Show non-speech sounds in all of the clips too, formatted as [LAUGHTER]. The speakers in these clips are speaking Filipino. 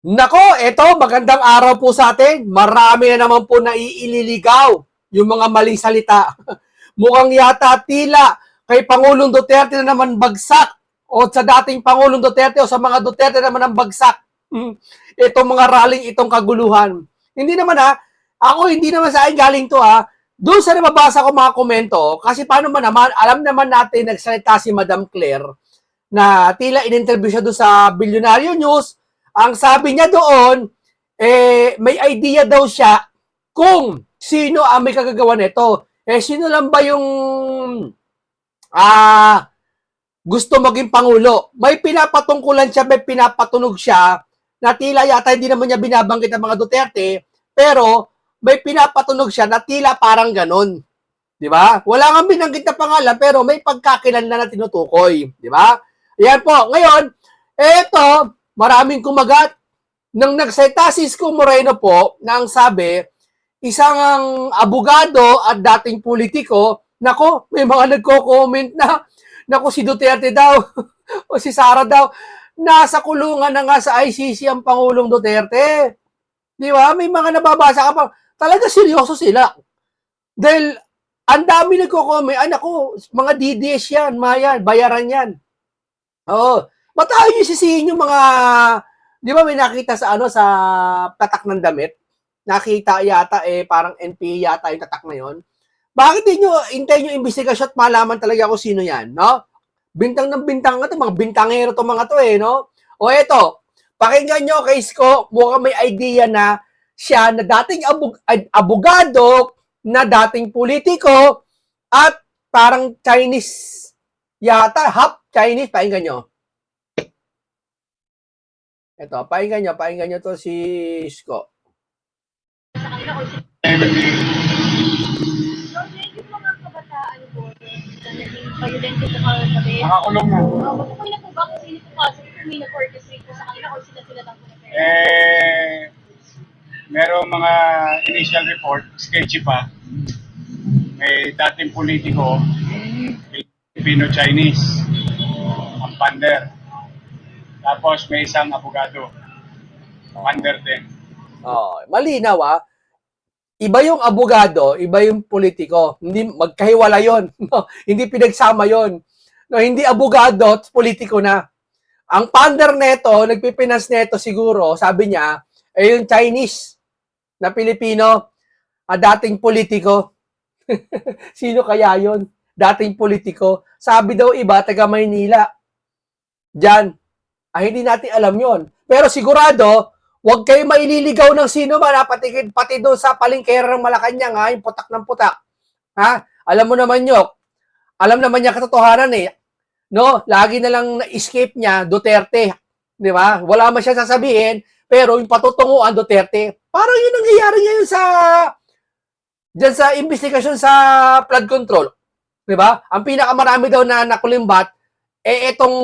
Nako, eto, magandang araw po sa atin. Marami na naman po na iililigaw yung mga maling salita. [LAUGHS] Mukhang yata tila kay Pangulong Duterte na naman bagsak o sa dating Pangulong Duterte o sa mga Duterte naman ang bagsak. Hmm. Itong mga rallying, itong kaguluhan. Hindi naman ha, ako hindi naman sa akin galing to ha. Doon sa nababasa ko mga komento, kasi paano man naman, alam naman natin nagsalita si Madam Claire na tila in-interview siya doon sa Billionaire News, ang sabi niya doon, eh, may idea daw siya kung sino ang may kagagawa nito. Eh, sino lang ba yung ah gusto maging pangulo? May pinapatungkulan siya, may pinapatunog siya na tila yata hindi naman niya binabanggit ang mga Duterte, pero may pinapatunog siya na tila parang ganon. Di ba? Wala nga binanggit na pangalan, pero may pagkakilanlan na tinutukoy. Di ba? Yan po. Ngayon, eto, maraming kumagat. Nang nagsalita si Isko Moreno po, na ang sabi, isang abogado at dating politiko, nako, may mga nagko-comment na, nako si Duterte daw, [LAUGHS] o si Sara daw, nasa kulungan na nga sa ICC ang Pangulong Duterte. Di ba? May mga nababasa ka pa. Talaga seryoso sila. Dahil ang dami nagko-comment, ay nako, mga DDS yan, mga yan, bayaran yan. Oo. Matayo nyo sisihin yung mga, di ba may nakita sa ano, sa tatak ng damit? Nakita yata eh, parang NPA yata yung tatak na yon. Bakit di nyo, hintayin nyo investigasyon at malaman talaga kung sino yan, no? Bintang ng bintang nga to, mga bintangero to mga to eh, no? O eto, pakinggan nyo kay Isko, mukhang may idea na siya na dating abog, ad- abogado, na dating politiko, at parang Chinese yata, half Chinese, pakinggan nyo. Ito, pakinggan nyo, pakinggan nyo to si Isko. Nakakulong na. Matukoy na po ba kung sino po kasi kung may nag-orchestrate po sa kanila o sila sila lang po na Eh, merong mga initial report, sketchy pa. May dating politiko, Filipino-Chinese, ang pander. Tapos may isang abogado, pander din. Oh, malinaw ah. Iba yung abogado, iba yung politiko. Hindi magkahiwala 'yon. [LAUGHS] Hindi pinagsama 'yon. No, hindi abogado politiko na. Ang pander neto, nagpipinas neto siguro, sabi niya, eh yung Chinese na Pilipino, ah, dating politiko. [LAUGHS] Sino kaya 'yon? Dating politiko. Sabi daw iba, taga Maynila. Diyan. Ah, hindi natin alam 'yon. Pero sigurado, Huwag kayo maililigaw ng sino man, ha? Pati, pati doon sa palingkera ng Malacanang, ha? Yung putak ng putak. Ha? Alam mo naman nyo, alam naman niya katotohanan eh. No? Lagi na lang na-escape niya, Duterte. Di ba? Wala man siya sasabihin, pero yung patutunguan, Duterte. Parang yun ang nangyayari ngayon sa dyan sa investigasyon sa flood control. Di ba? Ang pinakamarami daw na nakulimbat, eh itong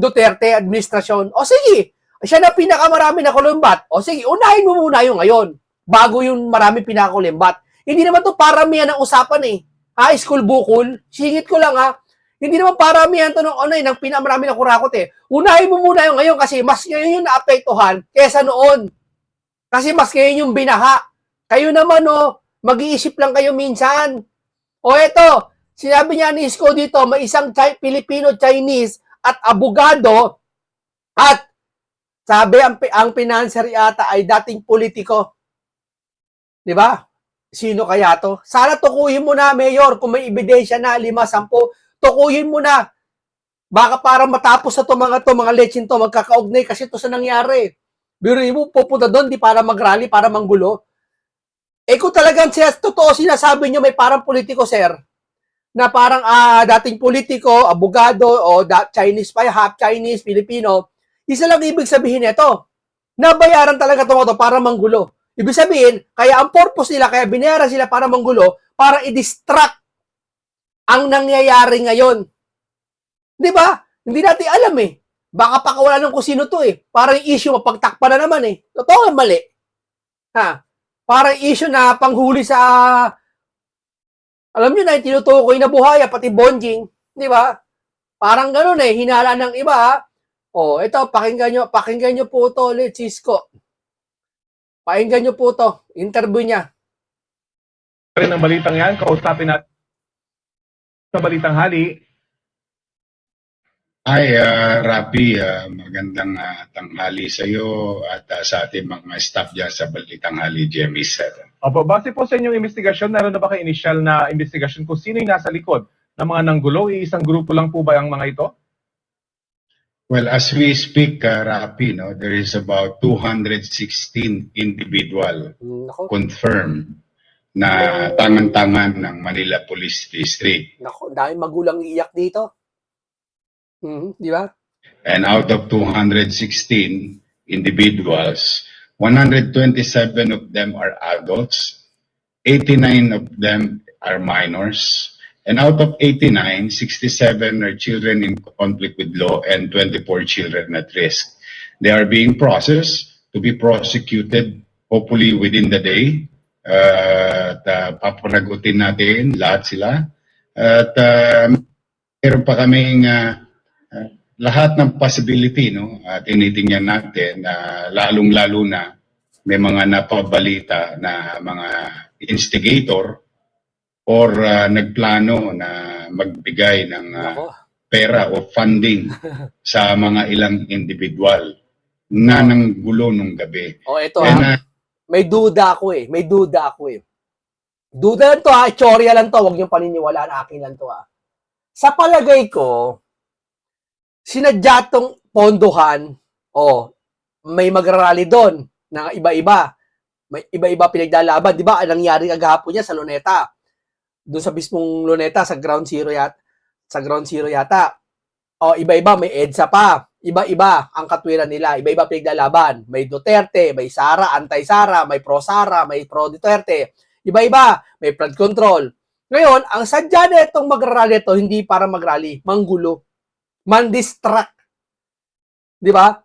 Duterte administrasyon. O sige, siya na pinakamarami na kulumbat. O sige, unahin mo muna yung ngayon. Bago yung marami pinakakulimbat. Hindi naman to paramihan ng usapan eh. High school bukol. Singit ko lang ha. Hindi naman paramihan to ng ano eh, ng pinamarami na kurakot eh. Unahin mo muna yung ngayon kasi mas ngayon yung naapektuhan kesa noon. Kasi mas ngayon yung binaha. Kayo naman oh, mag-iisip lang kayo minsan. O eto, sinabi niya ni Isko dito, may isang Chi- Filipino-Chinese at abogado at sabi ang, ang pinanser yata ay dating politiko. Di ba? Sino kaya to? Sana tukuyin mo na, Mayor, kung may ebidensya na, lima, sampo, tukuyin mo na. Baka para matapos na to mga to, mga lechin to, magkakaugnay kasi to sa nangyari. Biro mo, pupunta doon, di para mag-rally, para manggulo. Eh kung talagang siya, totoo sinasabi nyo, may parang politiko, sir, na parang ah, dating politiko, abogado, o da- Chinese pa, half Chinese, Filipino, isa lang ibig sabihin nito. Nabayaran talaga ito para manggulo. Ibig sabihin, kaya ang purpose nila, kaya binayaran sila para manggulo, para i-distract ang nangyayari ngayon. Di ba? Hindi natin alam eh. Baka pakawalan ng kung sino to eh. Parang issue, mapagtakpan na naman eh. Totoo mali. Ha? Parang issue na panghuli sa alam niyo na, yung tinutukoy na buhaya, pati bonjing. Di ba? Parang ganun eh, hinala ng iba, Oh, ito, pakinggan nyo, pakinggan nyo po to ulit, Cisco. Pakinggan nyo po to, interview niya. rin ng balitang yan, kausapin natin sa balitang hali. Hi, uh, Rapi. ah, magandang ah, tanghali sa iyo at ah, sa ating mga staff dyan sa Balitang Hali, Jemmy Sir. Opo, base po sa inyong investigasyon, meron na ba kayo initial na investigasyon kung sino yung nasa likod ng mga nanggulo? Iisang grupo lang po ba ang mga ito? Well, as we speak, uh, Rapi, no, there is about 216 individual Hmm, Nako, confirmed na tangan-tangan ng Manila Police District. nako, dahil magulang iiyak dito. Mhm, di ba? And out of 216 individuals, 127 of them are adults, 89 of them are minors, and out of 89, 67 are children in conflict with law and 24 children at risk. They are being processed to be prosecuted hopefully within the day. Uh, at uh, papanagutin natin lahat sila. At uh, meron pa kaming uh, uh, lahat ng possibility no at tinitingnan natin na lalong-lalo na may mga napabalita na mga instigator or uh, nagplano na magbigay ng uh, pera o funding [LAUGHS] sa mga ilang individual na nanggulo nung gabi. oh, ito And, ha, uh, may duda ako eh, may duda ako eh. Duda lang to ha, chorya lang to, huwag niyong paniniwalaan, akin lang to ha. Sa palagay ko, sinadya tong pondohan, oh, may magrarally doon na iba-iba. May iba-iba pinaglalaban. Di ba, ang nangyari kagahapon niya sa Luneta. Doon sa mismong Luneta, sa ground zero yata. Sa ground zero yata. O, iba-iba, may EDSA pa. Iba-iba ang katwiran nila. Iba-iba pinaglalaban. May Duterte, may Sara, anti-Sara, may pro-Sara, may pro-Duterte. Iba-iba, may flood control. Ngayon, ang sadya na itong magrarally ito, hindi para magrally, manggulo. Man-distract. Di ba?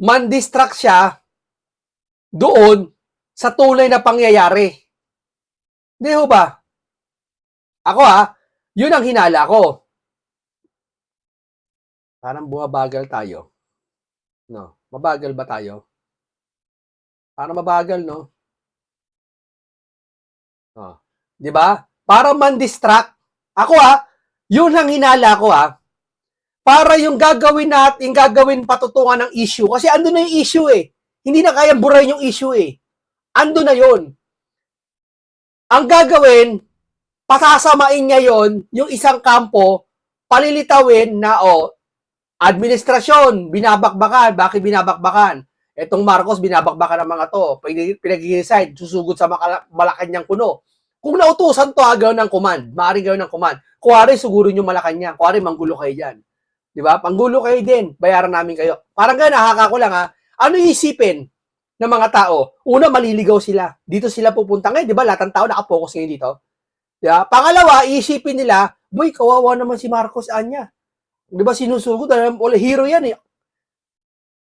Man-distract siya doon sa tunay na pangyayari. Di ho ba? Ako ha, yun ang hinala ko. Parang bumabagal tayo. No, mabagal ba tayo? Parang mabagal, no? Oh. 'Di ba? Para man-distract. Ako ha, yun ang hinala ko ha. Para yung gagawin natin, gagawin patutungan ng issue. Kasi ando na yung issue eh. Hindi na kayang burahin yung issue eh. Ando na yon. Ang gagawin, pasasamain niya yon yung isang kampo, palilitawin na, oh, administrasyon, binabakbakan. Bakit binabakbakan? Etong Marcos, binabakbakan ng mga to. Pinag-resign, susugod sa Malacanang kuno. Kung nautusan to, agaw ng command. Maaaring gawin ng command. Kuwari, sugurin yung Malacanang. Kuwari, manggulo kayo dyan. Di ba? Panggulo kayo din. Bayaran namin kayo. Parang ganun, nakaka ko lang ha. Ano isipin ng mga tao? Una, maliligaw sila. Dito sila pupunta. Ngayon, di ba, lahat ng tao nakapokus ngayon dito. Di ba? Pangalawa, iisipin nila, boy, kawawa naman si Marcos Anya. Di ba, sinusugod? Wala, hero yan eh.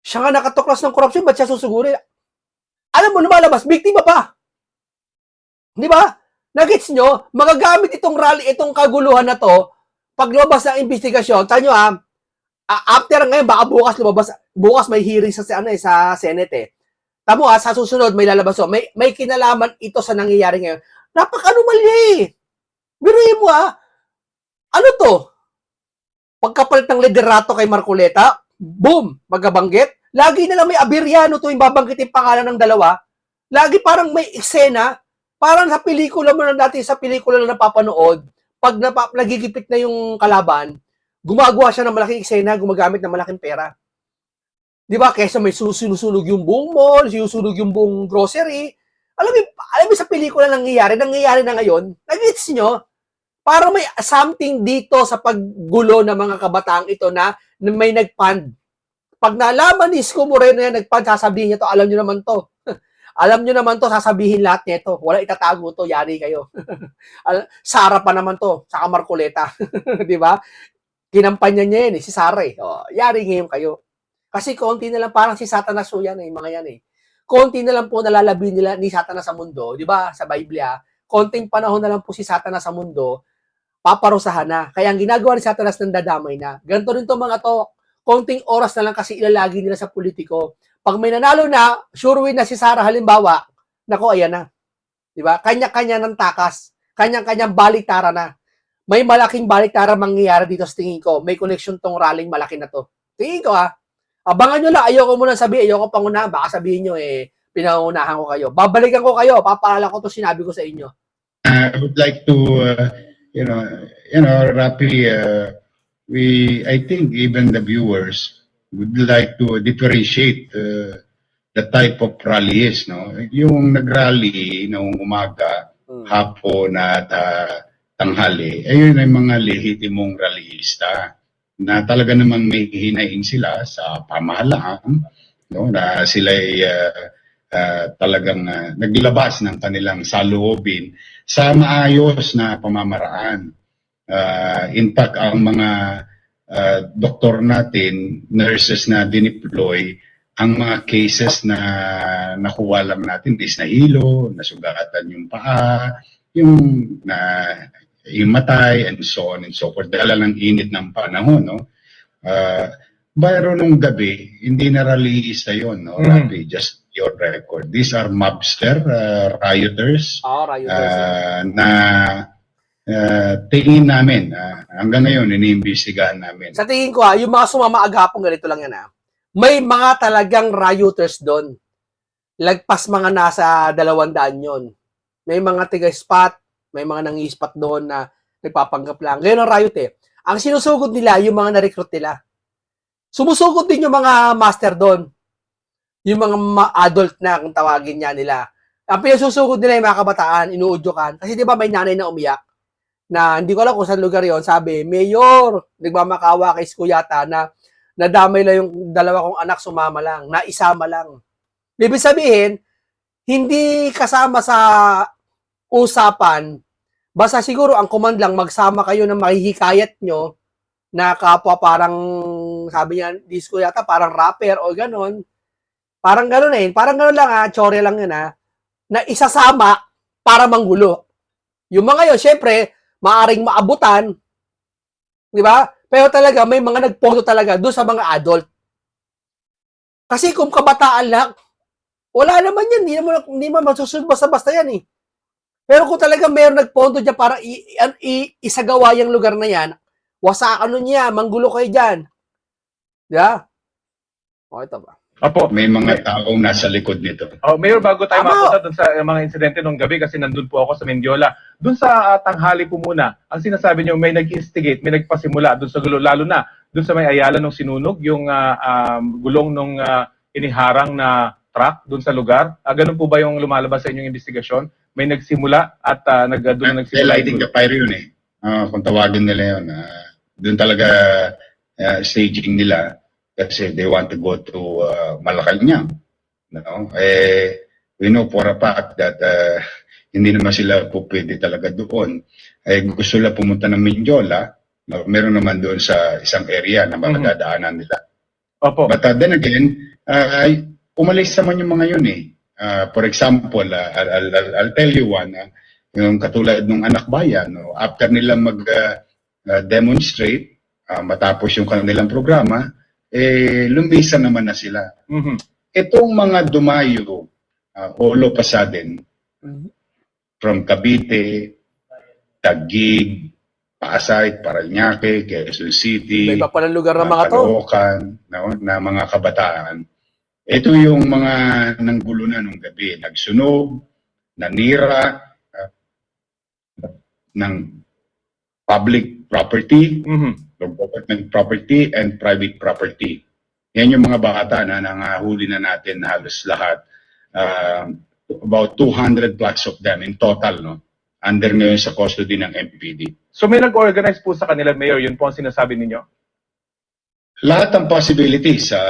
Siya nga nakatuklas ng korupsyon, ba't siya susugurin? Alam mo, lumalabas, biktima pa. Di ba? Nagets nyo, magagamit itong rally, itong kaguluhan na to, pag lumabas ng investigasyon, tanyo ha, a- after ngayon, baka bukas lumabas, bukas may hearing sa, ano, eh, sa Senate eh. Tamo ha, sa susunod may lalabas so, may, may kinalaman ito sa nangyayari ngayon. Napaka-anomalya eh. Biruin mo ha, ano to? Pagkapalit ng liderato kay Marcoleta, boom, magabanggit. Lagi na lang may Abiriano to yung babanggitin pangalan ng dalawa. Lagi parang may eksena, parang sa pelikula mo na dati sa pelikula na napapanood, pag napa, nagigipit na yung kalaban, gumagawa siya ng malaking eksena, gumagamit ng malaking pera. Di ba? Kesa may susunog yung buong mall, sinusunog yung buong grocery. Alam mo, alam mo sa pelikula nangyayari, nangyayari na ngayon, nag-gets nyo? Parang may something dito sa paggulo ng mga kabataang ito na, na may nagpand. Pag nalaman ni Isko Moreno yan, nagpand, sasabihin niya to, alam nyo naman to. [LAUGHS] alam nyo naman to, sasabihin lahat nito. Wala itatago to, yari kayo. [LAUGHS] Sara pa naman to, saka Marcoleta. [LAUGHS] Di ba? Kinampanya niya yan eh, si Sara eh. Oh, yari ngayon kayo. Kasi konti na lang, parang si Satanas po yan eh, mga yan eh. Konti na lang po nalalabi nila ni Satanas sa mundo, di ba? Sa Biblia, konting panahon na lang po si Satanas sa mundo, paparusahan na. Kaya ang ginagawa ni Satanas ng dadamay na. Ganito rin to mga to. konting oras na lang kasi ilalagi nila sa politiko. Pag may nanalo na, sure win na si Sara halimbawa, nako, ayan na. Di ba? Kanya-kanya ng takas. Kanya-kanyang baliktara na. May malaking baliktara mangyayari dito sa tingin ko. May connection tong rallying malaki na to. Tingin ko ha. Abangan nyo lang. Ayoko muna sabihin. Ayoko pangunahan. Baka sabihin nyo eh, pinangunahan ko kayo. Babalikan ko kayo. Papaalala ko to sinabi ko sa inyo. I would like to, uh, you know, you know, Rapi, uh, we, I think even the viewers would like to differentiate uh, the type of rallies, no? Yung nag-rally noong umaga, Hmm. hapon at ah, tanghali, ayun ay mga lehitimong rallyista na talaga namang may hinaing sila sa pamahalaan, no? na sila ay ah, ah, talagang ah, naglabas ng kanilang saloobin sa maayos na pamamaraan. Ah, in fact, ang mga ah, doktor natin, nurses na dineploy, ang mga cases na nakuha lang natin is nahilo, nasugatan yung paa, yung na himatay, and so on and so forth. Dahil ng init ng panahon, no? Uh, Bayro nung gabi, hindi na rallyista yun, no? Mhm. Rafi, just your record. These are mobster, uh, rioters, Oo, Rayo. uh, na uh, tingin namin, ah, hanggang ngayon, iniimbestigahan namin. Sa tingin ko ha, yung mga sumama agapong ganito lang yan ha. May mga talagang rioters doon. Lagpas mga nasa dalawang daan yun. May mga tiga-spot, may mga nangi-spot doon na nagpapanggap lang. Ngayon ang riot eh. Ang sinusugod nila, yung mga na-recruit nila. Sumusugod din yung mga master doon. Yung mga adult na, kung tawagin niya nila. Ang pinasusugod nila yung mga kabataan, inuudyokan. Kasi di ba may nanay na umiyak? Na hindi ko alam kung saan lugar yon Sabi, Mayor, nagmamakawa kay Isko yata na nadamay lang yung dalawa kong anak sumama lang, na isama lang. Ibig sabihin, hindi kasama sa usapan, basta siguro ang command lang, magsama kayo na mahihikayat nyo na kapwa parang, sabi niya, disco yata, parang rapper o ganon. Parang ganon eh. Parang ganon lang ha, chore lang yun ha, na isasama para manggulo. Yung mga yun, syempre, maaring maabutan, di ba? Pero talaga, may mga nagpondo talaga doon sa mga adult. Kasi kung kabataan lang, wala naman yan. Hindi naman, hindi naman masusunod basta-basta yan eh. Pero kung talaga mayroon nagpondo dyan para i, i- i- isagawa yung lugar na yan, wasakan nun niya, manggulo kayo dyan. Di ba? O, ito ba? Opo. May mga taong nasa likod nito. Oh, Mayor, bago tayo Tama. mapunta dun sa uh, mga insidente nung gabi kasi nandun po ako sa Mendiola. Dun sa uh, tanghali po muna, ang sinasabi niyo may nag-instigate, may nagpasimula dun sa gulo, lalo na dun sa may ayala nung sinunog, yung ah, um, gulong nung ah, iniharang na truck dun sa lugar. Ah, ganun po ba yung lumalabas sa inyong investigasyon? May nagsimula at uh, nag, dun na They're nagsimula. lighting the fire yun eh. Ah, kung tawagin nila yun. ah, doon talaga ah, staging nila kasi they want to go to uh, Malacanang. No? Eh, we know for a fact that ah, hindi naman sila po pwede talaga doon. Eh, gusto nila pumunta ng Mindiola, no? meron naman doon sa isang area na makadadaanan nila. Opo. But uh, then again, uh, umalis naman yung mga yun eh. Uh, for example, uh, I'll, I'll, I'll, tell you one, uh, yung katulad ng anak bayan, no, after nila mag-demonstrate, matapos yung kanilang programa, eh, lumisa naman na sila. Mhm. Itong mga dumayo, uh, all of a sudden, from Cavite, Taguig, Pasay, Paranaque, Quezon City, May pa ng lugar ng mga to. Caloocan, no, na mga kabataan. Ito yung mga nanggulo na nung gabi. Nagsunog, nanira ah, ng public property, Mhm. government property, and private property. Yan yung mga bata na nangahuli na natin halos lahat. Ah, about 200 plus of them in total, no? Under ngayon sa custody ng MPD. So may nag-organize po sa kanila, Mayor, yun po ang sinasabi ninyo? lahat ng possibilities sa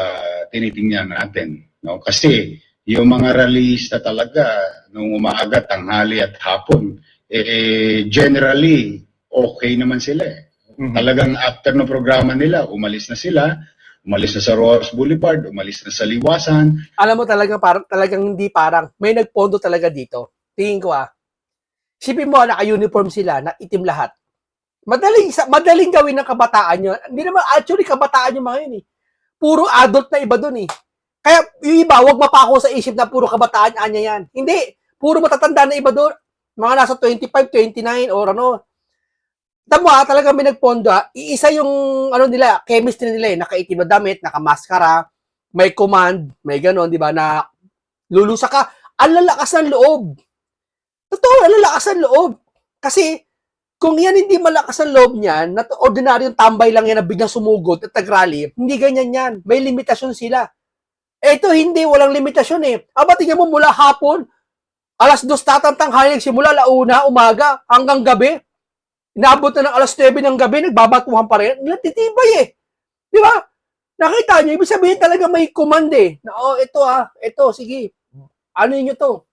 tinitingnan natin. No? Kasi yung mga rallyista talaga nung umaaga, tanghali at hapon, eh, generally, okay naman sila. Eh. Mhm. Talagang after ng programa nila, umalis na sila, umalis na sa Ross Boulevard, umalis na sa Liwasan. Alam mo talaga, parang, talagang hindi parang, may nagpondo talaga dito. Tingin ko ah. Sipin mo, naka-uniform sila, na itim lahat. Madaling, madaling gawin ng kabataan yun. Hindi naman, actually, kabataan yung mga yun eh. Puro adult na iba doon eh. Kaya yung iba, wag mapako sa isip na puro kabataan anya yan. Hindi. Puro matatanda na iba doon. Mga nasa 25, 29 or ano. Tamo ah, talaga may nagpondo ah. Iisa yung ano nila, chemistry nila eh. Nakaitim na damit, nakamaskara, may command, may ganon, di ba, na lulusa ka. Ang lalakas ng loob. Totoo, ang lalakas ng loob. Kasi, kung yan hindi malakas ang loob niyan, na ordinaryong tambay lang yan na biglang sumugod at nagrally, hindi ganyan yan. May limitasyon sila. Ito, hindi, walang limitasyon eh. Aba, tingnan mo mula hapon, alas dos tatantang hali nagsimula, launa, umaga, hanggang gabi. Inaabot na ng alas 9 ng gabi, nagbabatuhan pa rin. Natitibay eh. Di ba? Nakita niyo, ibig sabihin talaga may command eh. Na, oh, ito ah, ito, sige. Ano niyo to?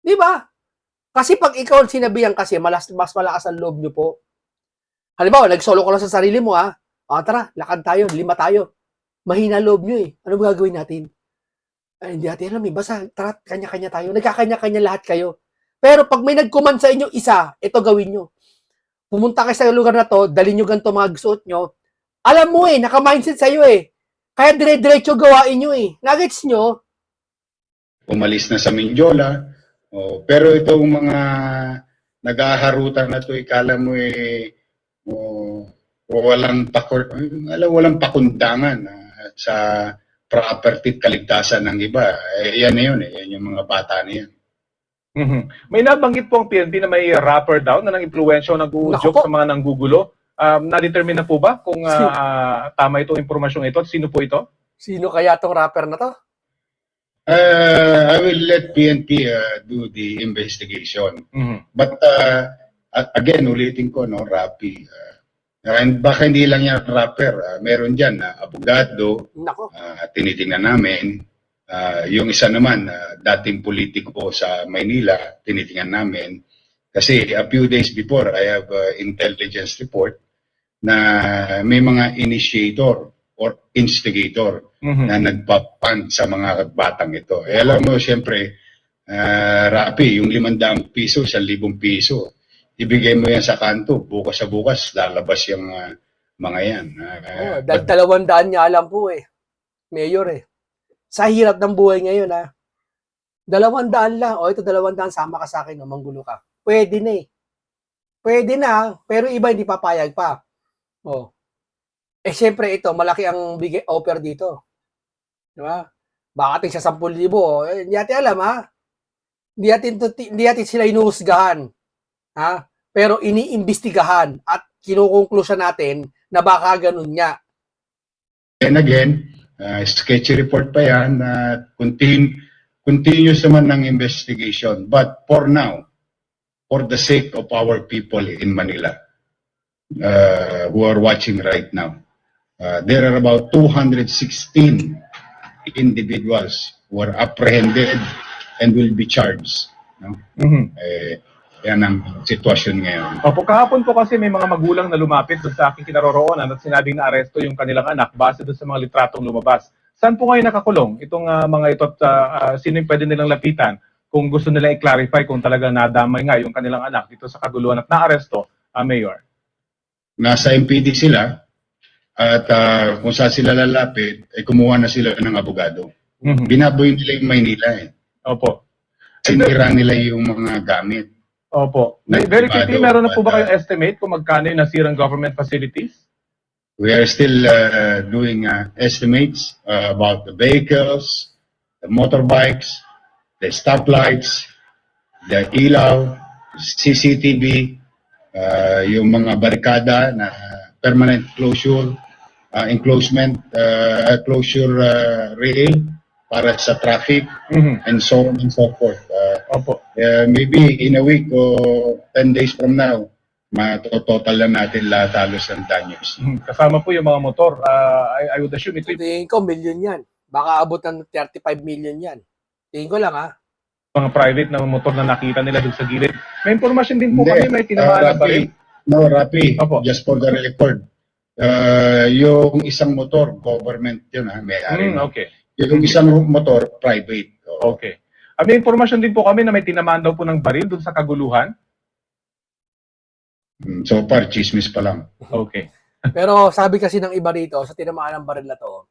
Di ba? Kasi pag ikaw sinabihan kasi, malas, mas malakas ang loob niyo po. Halimbawa, nag-solo ka lang sa sarili mo ha. O tara, lakad tayo, lima tayo. Mahina loob niyo eh. Ano gagawin natin? Ay, hindi natin alam eh. Basta, tara, kanya-kanya tayo. Nagkakanya-kanya lahat kayo. Pero pag may nag-command sa inyo isa, ito gawin nyo. Pumunta kayo sa lugar na to, dali nyo ganito mga gusto nyo. Alam mo eh, naka-mindset sa'yo eh. Kaya dire-diretso gawain nyo eh. Nuggets nyo, umalis na sa Mindiola. Oh, pero itong mga nag-aharutan na to, ikala mo eh, oh, walang pakor, alam, walang pakundangan ah, sa property at kaligtasan ng iba. Eh, yan na yun eh, yan yung mga bata na yan. Mhm. May nabanggit po ang PNP na may rapper daw na nang impluensya o Naku nag-uudyok po. sa mga nanggugulo. Um, na-determine na po ba kung ah, ah, tama itong impormasyong ito at sino po ito? sino kaya tong rapper na to? Uh, I will let PNP uh, do the investigation. Mhm. But uh, a- again, ulitin ko, no, Rapi. Uh, and baka hindi lang yan rapper. Uh, meron dyan, na abogado, Nako. uh, tinitingnan namin. Uh, yung isa naman, uh, dating politiko sa Maynila, tinitingnan namin. Kasi a few days before, I have uh, intelligence report na may mga initiator or instigator Mhm. na nagpapan sa mga batang ito. Eh, alam mo, siyempre, uh, Rapi, yung limandang piso, sa libong piso, ibigay mo yan sa kanto, bukas sa bukas, lalabas yung ah, mga yan. Ah, Oh, but- dal- dalawang daan niya alam po eh. Mayor eh. Sa hirap ng buhay ngayon ha. Dalawang daan lang. O ito dalawang daan, sama ka sa akin o manggulo ka. Pwede na eh. Pwede na, pero iba hindi papayag pa. Oh. Eh syempre ito, malaki ang bigay offer dito. Di ba? Baka ating sa 10,000. Eh, hindi natin alam ha. Hindi natin, hindi natin sila inuhusgahan. Ha? Pero iniimbestigahan at kinukonklusyon natin na baka ganun nga. And again, uh, sketchy report pa yan, na continue, continuous naman ng investigation. But for now, for the sake of our people in Manila, uh, who are watching right now, uh, there are about 216 individuals who are apprehended and will be charged. No? Mhm. Eh, yan ang sitwasyon ngayon. Opo, kahapon po kasi may mga magulang na lumapit doon sa aking kinaroroonan at sinabing na aresto yung kanilang anak base doon sa mga litratong lumabas. Saan po kayo nakakulong? Itong ah, mga ito at ah, ah, sino yung pwede nilang lapitan kung gusto nila i-clarify kung talaga nadamay nga yung kanilang anak dito sa kaguluhan at naaresto, ah, Mayor? nasa MPD sila at ah, kung saan sila lalapit, ay kumuha na sila ng abogado. Mhm. Binaboy nila yung Maynila eh. Opo. Sinira nila yung mga gamit. Opo. May- Very quickly, meron na po ba kayong estimate kung magkano yung nasirang government facilities? We are still uh, doing uh, estimates uh, about the vehicles, the motorbikes, the stoplights, the ilaw, CCTV, uh, yung mga barikada na permanent closure, uh, enclosement, uh, closure uh, rail para sa traffic, Mhm. and so on and so forth. Uh, Opo. uh, maybe in a week or 10 days from now, matototal na natin lahat halos ng danyos. Mhm. Kasama po yung mga motor. Ah, I, I would assume ito Tingin ko, million yan. Baka abot ng 35 million yan. Tingin ko lang, ha? mga private na motor na nakita nila doon sa gilid. May informasyon din po Hindi. kami, may tinamaan Uh, na ba rin? No, Rapi, Opo. just for the record. Uh, yung isang motor, government yun ha, may-ari. Hmm, nun. okay. Yung isang motor, private. Oo. Okay. Ah, may informasyon din po kami na may tinamaan daw po ng baril doon sa kaguluhan. Mm, So far, chismis pa lang. Okay. [LAUGHS] Pero sabi kasi ng iba rito, sa tinamaan ng baril na to,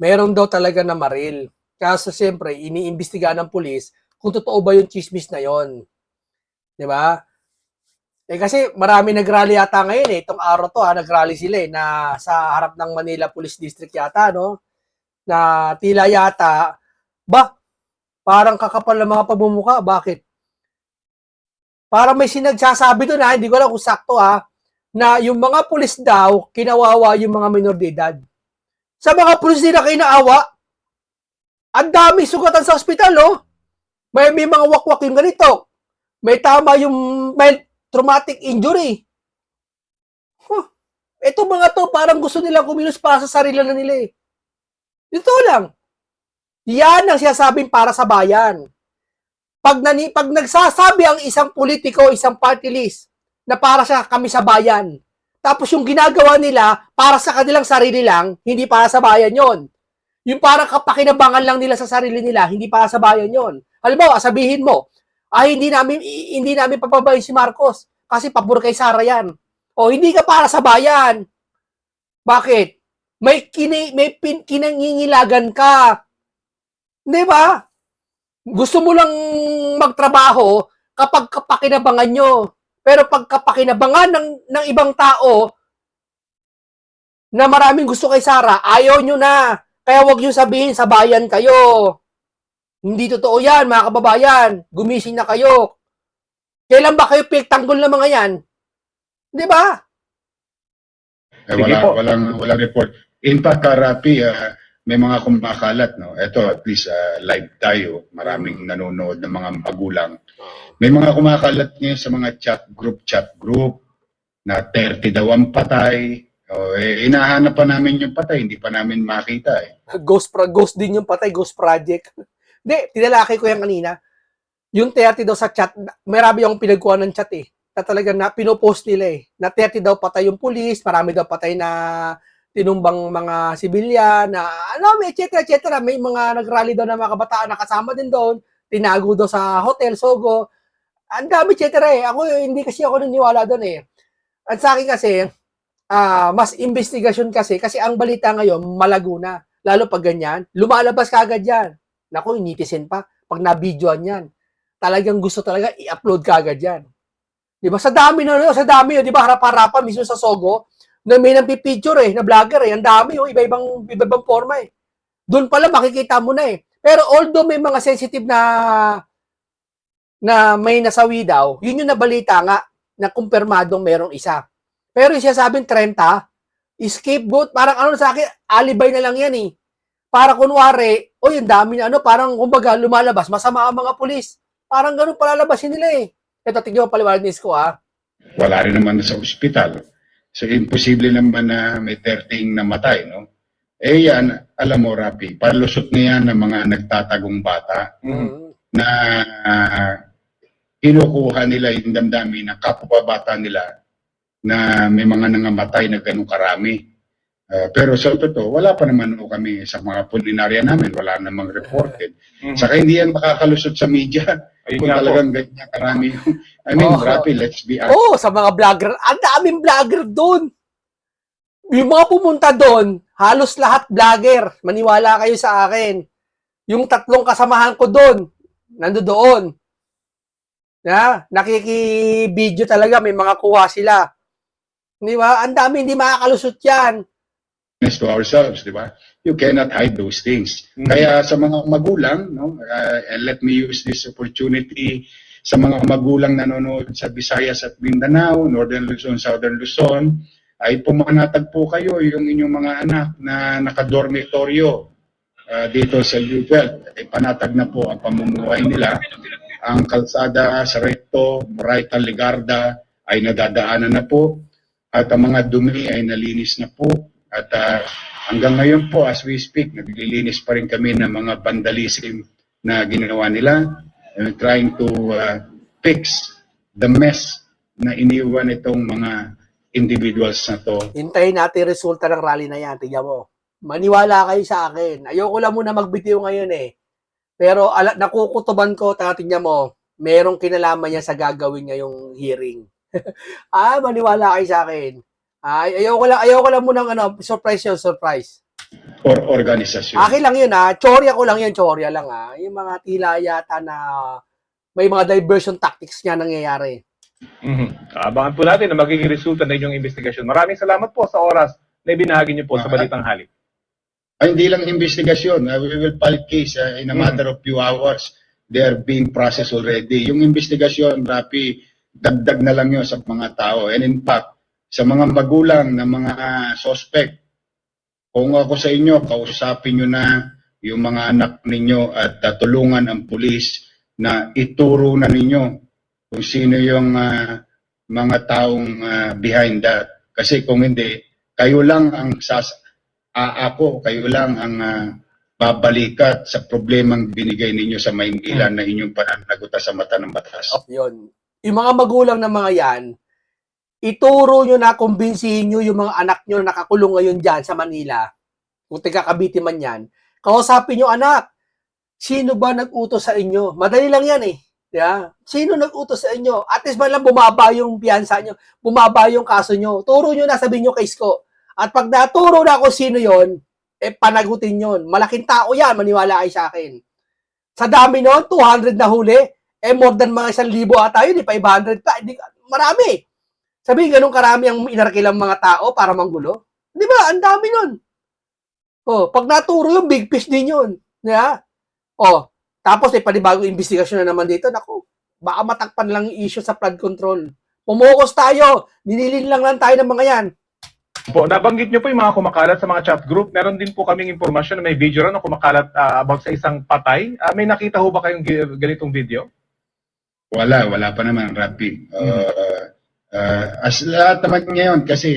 meron daw talaga na maril. Kaso siyempre, iniimbestiga ng pulis kung totoo ba yung chismis na yon. 'Di ba? Eh kasi marami nagrally yata ngayon eh. Itong araw to ha, nagrally sila eh, na sa harap ng Manila Police District yata, no? Na tila yata, ba, parang kakapal ng mga pamumuka. Bakit? Para may sinagsasabi doon ha, hindi ko alam kung sakto ha, na yung mga pulis daw, kinawawa yung mga minor de edad. Sa mga pulis nila kinaawa, ang dami sugatan sa ospital, no? May, may mga wakwak yung ganito. May tama yung mild traumatic injury. Huh. Ito mga to, parang gusto nilang kumilos para sa sarili na nila eh. Ito lang. Yan ang sinasabing para sa bayan. Pag, nani, pag nagsasabi ang isang politiko, isang party list, na para sa kami sa bayan, tapos yung ginagawa nila para sa kanilang sarili lang, hindi para sa bayan yon. Yung parang kapakinabangan lang nila sa sarili nila, hindi para sa bayan yon. Halimbawa, sabihin mo, ay hindi namin hindi namin papabayin si Marcos kasi pabor kay Sara yan. O hindi ka para sa bayan. Bakit? May kini may pin, kinangingilagan ka. 'Di ba? Gusto mo lang magtrabaho kapag kapakinabangan nyo. Pero pag kapakinabangan ng, ng ibang tao na maraming gusto kay Sara, ayaw nyo na. Kaya wag nyo sabihin sa bayan kayo. Hindi totoo yan, mga kababayan. Gumising na kayo. Kailan ba kayo piktanggol ng mga yan? Di ba? Eh, wala, po. walang, walang report. In fact, Karapi, ah, may mga kumakalat, no? Ito, at least ah, live tayo. Maraming nanonood ng mga magulang. May mga kumakalat ngayon sa mga chat group, chat group, na 30 daw ang patay. O, eh, inahanap pa namin yung patay, hindi pa namin makita eh. [LAUGHS] Ghost, pro- ghost din yung patay, ghost project. [LAUGHS] Hindi, tinalaki ko yan kanina. Yung 30 daw sa chat, marami akong pinagkuha ng chat eh. Na talaga na pinopost nila eh. Na 30 daw patay yung pulis, marami daw patay na tinumbang mga sibilyan, na ano, may et cetera, et cetera. May mga nagrally daw na mga kabataan na kasama din doon. Tinago daw sa hotel, Sogo. Ang dami, et cetera eh. Ako, hindi kasi ako naniwala doon eh. At sa akin kasi, ah mas investigasyon kasi, kasi ang balita ngayon, malago na. Lalo pag ganyan, lumalabas ka agad yan. Naku, nitizen pa. Pag na-videoan yan, talagang gusto talaga i-upload ka agad yan. Di ba? Sa dami na, sa dami, oh, di ba? Harap-harapan, mismo sa Sogo, na may nagpipicture eh, na vlogger eh. Ang dami, oh, iba-ibang, iba-ibang forma eh. Doon pala makikita mo na eh. Pero although may mga sensitive na na may nasawi daw, yun yung nabalita nga na kumpirmadong merong isa. Pero yung sinasabing 30, scapegoat, parang ano sa akin, alibay na lang yan eh. Para kunwari, o yung dami na ano, parang kumbaga lumalabas, masama ang mga pulis. Parang ganun palalabasin nila eh. Ito, tignan mo paliwanag ko ah. Wala rin naman sa ospital. So, imposible naman na may 13 namatay, no? Eh yan, alam mo, Rapi, palusot na yan ng mga nagtatagong bata Mm. na ah, kinukuha nila yung damdamin ng kapwa-bata nila na may mga nangamatay na ganun karami. Ah, pero sa totoo, wala pa naman ho kami sa mga pulinarya namin, wala namang reported. Mhm. Saka hindi yan makakalusot sa media Ayun kung po. talagang ganyan karami. I mean, Oh. Rapi, let's be honest. Oo, sa mga vlogger. Ang daming vlogger doon. Yung mga pumunta doon, halos lahat vlogger. Maniwala kayo sa akin. Yung tatlong kasamahan ko doon, nando doon. Na, nakiki-video talaga, may mga kuha sila. Di ba? Ang dami hindi makakalusot yan. Honest to ourselves, di ba? You cannot hide those things. Mhm. Kaya sa mga magulang, no, uh, and let me use this opportunity sa mga magulang nanonood sa Visayas at Mindanao, Northern Luzon, Southern Luzon, ay pumanatag po kayo yung inyong mga anak na nakadormitoryo uh, dito sa U12. Ay panatag na po ang pamumuhay nila. Ang kalsada sa Recto, Morayta, Ligarda ay nadadaanan na po at ang mga dumi ay nalinis na po at ah, hanggang ngayon po as we speak naglilinis pa rin kami ng mga vandalism na ginawa nila and trying to ah, fix the mess na iniwan itong mga individuals na to Hintayin natin resulta ng rally na yan. Tingnan mo. Maniwala kayo sa akin. Ayoko lang muna magbitiw ngayon eh. Pero ala, nakukutuban ko, tingnan mo, merong kinalaman niya sa gagawin niya yung hearing. [LAUGHS] ah, maniwala kayo sa akin. Ay, ayoko lang, ayoko lang muna ng ano, surprise yun, surprise. or organisasyon. Akin lang yun ha. Chorya ko lang yun. Chorya lang ha. Yung mga tila yata na may mga diversion tactics niya nangyayari. Mhm. Abangan po natin na magiging resulta ng inyong investigasyon. Maraming salamat po sa oras na ibinahagi niyo po sa Balitang Halik. Ay, hindi lang investigasyon. Uh, we will file case uh, in a matter of few hours. They are being processed already. Yung investigasyon, Rapi, dagdag na lang yun sa mga tao. And in fact, sa mga magulang ng mga suspect, kung ako sa inyo, kausapin nyo na yung mga anak ninyo at uh, tulungan ang pulis na ituro na ninyo kung sino yung uh, mga taong uh, behind that. Kasi kung hindi, kayo lang ang sas Ah, ako, kayo lang ang ah, babalikat sa problemang binigay ninyo sa Maynila na inyong pananagutan sa mata ng batas. Yun. Yung mga magulang ng mga yan, ituro nyo na, kumbinsihin nyo yung mga anak nyo na nakakulong ngayon dyan sa Manila. Kung taga Cavite man yan. Kausapin nyo, anak, sino ba nag-utos sa inyo? Madali lang yan eh. Yeah. Sino nag-utos sa inyo? At least man lang bumaba yung piyansa nyo, bumaba yung kaso nyo. Turo nyo na, sabihin nyo kay Isko. At pag naturo na kung sino yon, eh panagutin yon. Malaking tao yan, maniwala kayo sa akin. Sa dami nun, 200 na huli, eh more than mga isang libo ata yun, eh, 500 pa. Marami. Sabihin, ganun karami ang inarkilang mga tao para manggulo. Di ba? Ang dami nun. Oh, pag naturo yung big fish din yun. Yeah? Oh, tapos eh, panibagong investigasyon na naman dito. Naku, baka matakpan lang yung issue sa flood control. Pumukos tayo. Ninilin lang lang tayo ng mga yan. Po, nabanggit niyo po yung mga kumakalat sa mga chat group. Meron din po kaming impormasyon na may video ron na kumakalat ah, about sa isang patay. Ah, may nakita ho ba kayong ganitong video? Wala, wala pa naman, Rapi. Uh, uh, as lahat naman ngayon, kasi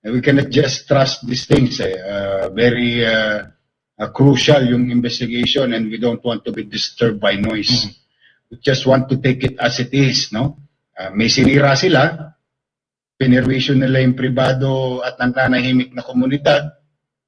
uh, we cannot just trust these things. Eh. Uh, very uh, uh, crucial yung investigation and we don't want to be disturbed by noise. We just want to take it as it is, no? Uh, may sinira sila, pinerwisyon nila yung pribado at nananahimik na komunidad,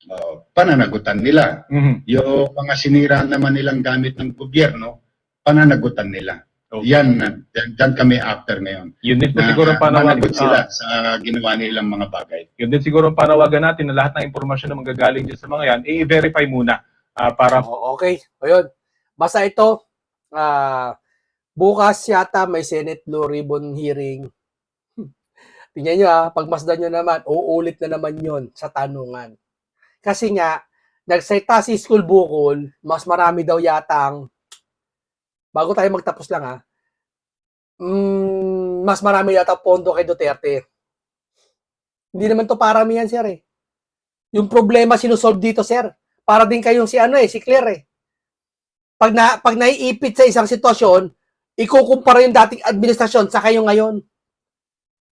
uh, pananagutan nila. Mhm. Yung mga sinira naman nilang gamit ng gobyerno, pananagutan nila. Okay. Yan, yan, yan kami after ngayon. Yun din po Na, siguro ang panawagan, managot sila ah, sa ginawa nilang mga bagay. yun din siguro ang panawagan natin na lahat ng impormasyon na manggagaling dyan sa mga yan, i-verify muna ah, para O- okay. O yun. Basta ito, ah, bukas yata may Senate Blue Ribbon hearing. [LAUGHS] Tingnan nyo ah, pagmasdan nyo naman, uulit na naman yon sa tanungan. Kasi nga, nagsalita si School Bukol, mas marami daw yatang, bago tayo magtapos lang ah, mm, mas marami yata pondo kay Duterte. Hindi naman to paramihan, sir eh. Yung problema sinusolve dito, sir. Para din kayong si ano eh, si Claire eh. Pag, na, pag naiipit sa isang sitwasyon, ikukumpara yung dating administrasyon sa kayo ngayon.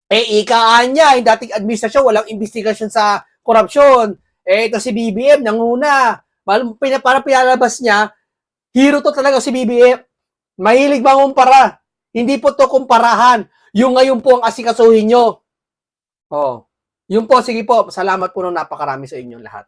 Eh, ikaan niya, yung dating administrasyon, walang investigasyon sa korupsyon. Eh, ito si BBM, nanguna. Para pinalabas niya, hero to talaga si BBM. Mahilig mangumpara. Hindi po to kumparahan. Yung ngayon po ang asikasuhin nyo. Oh. Yun po, sige po. Salamat po ng napakarami sa inyong lahat.